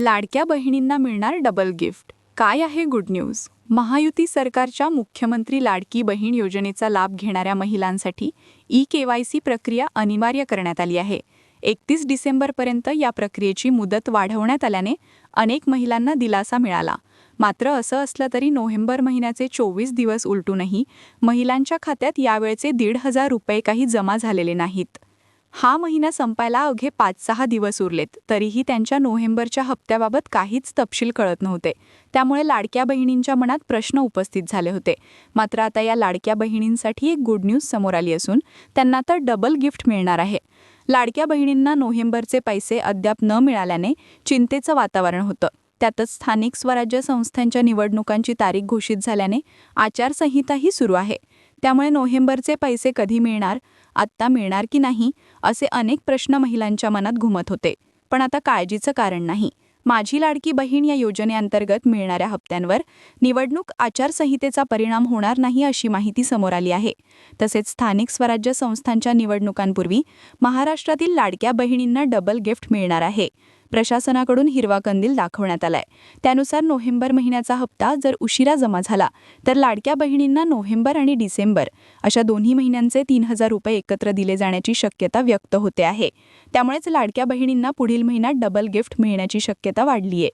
लाडक्या बहिणींना मिळणार डबल गिफ्ट काय आहे गुड न्यूज महायुती सरकारच्या मुख्यमंत्री लाडकी बहीण योजनेचा लाभ घेणाऱ्या महिलांसाठी ई केवायसी प्रक्रिया अनिवार्य करण्यात आली आहे. एकतीस डिसेंबरपर्यंत या प्रक्रियेची मुदत वाढवण्यात आल्याने अनेक महिलांना दिलासा मिळाला. मात्र असं असलं तरी नोव्हेंबर महिन्याचे चोवीस दिवस उलटूनही महिलांच्या खात्यात यावेळचे दीड हजार रुपये काही जमा झालेले नाहीत. हा महिना संपायला अवघे पाच सहा दिवस उरलेत. तरीही त्यांच्या नोव्हेंबरच्या हप्त्याबाबत काहीच तपशील कळत नव्हते. त्यामुळे लाडक्या बहिणींच्या मनात प्रश्न उपस्थित झाले होते. मात्र आता या लाडक्या बहिणींसाठी एक गुड न्यूज समोर आली असून त्यांना तर डबल गिफ्ट मिळणार आहे. लाडक्या बहिणींना नोव्हेंबरचे पैसे अद्याप न मिळाल्याने चिंतेचं वातावरण होतं. त्यातच स्थानिक स्वराज्य संस्थांच्या निवडणुकांची तारीख घोषित झाल्याने आचारसंहिताही सुरू आहे. त्यामुळे नोव्हेंबरचे पैसे कधी मिळणार आत्ता मिळणार की नाही असे अनेक प्रश्न महिलांच्या मनात घुमत होते. पण आता काळजीचं कारण नाही. माझी लाडकी बहीण या योजनेअंतर्गत मिळणाऱ्या हप्त्यांवर निवडणूक आचारसंहितेचा परिणाम होणार नाही अशी माहिती समोर आली आहे. तसेच स्थानिक स्वराज्य संस्थांच्या निवडणुकांपूर्वी महाराष्ट्रातील लाडक्या बहिणींना डबल गिफ्ट मिळणार आहे. प्रशासनाकडून हिरवा कंदील दाखवण्यात आलाय. त्यानुसार नोव्हेंबर महिन्याचा हप्ता जर उशिरा जमा झाला तर लाडक्या बहिणींना नोव्हेंबर आणि डिसेंबर अशा दोन्ही महिन्यांचे तीन हजार रुपये एकत्र दिले जाण्याची शक्यता व्यक्त होते आहे. त्यामुळेच लाडक्या बहिणींना पुढील महिन्यात डबल गिफ्ट मिळण्याची शक्यता वाढली आहे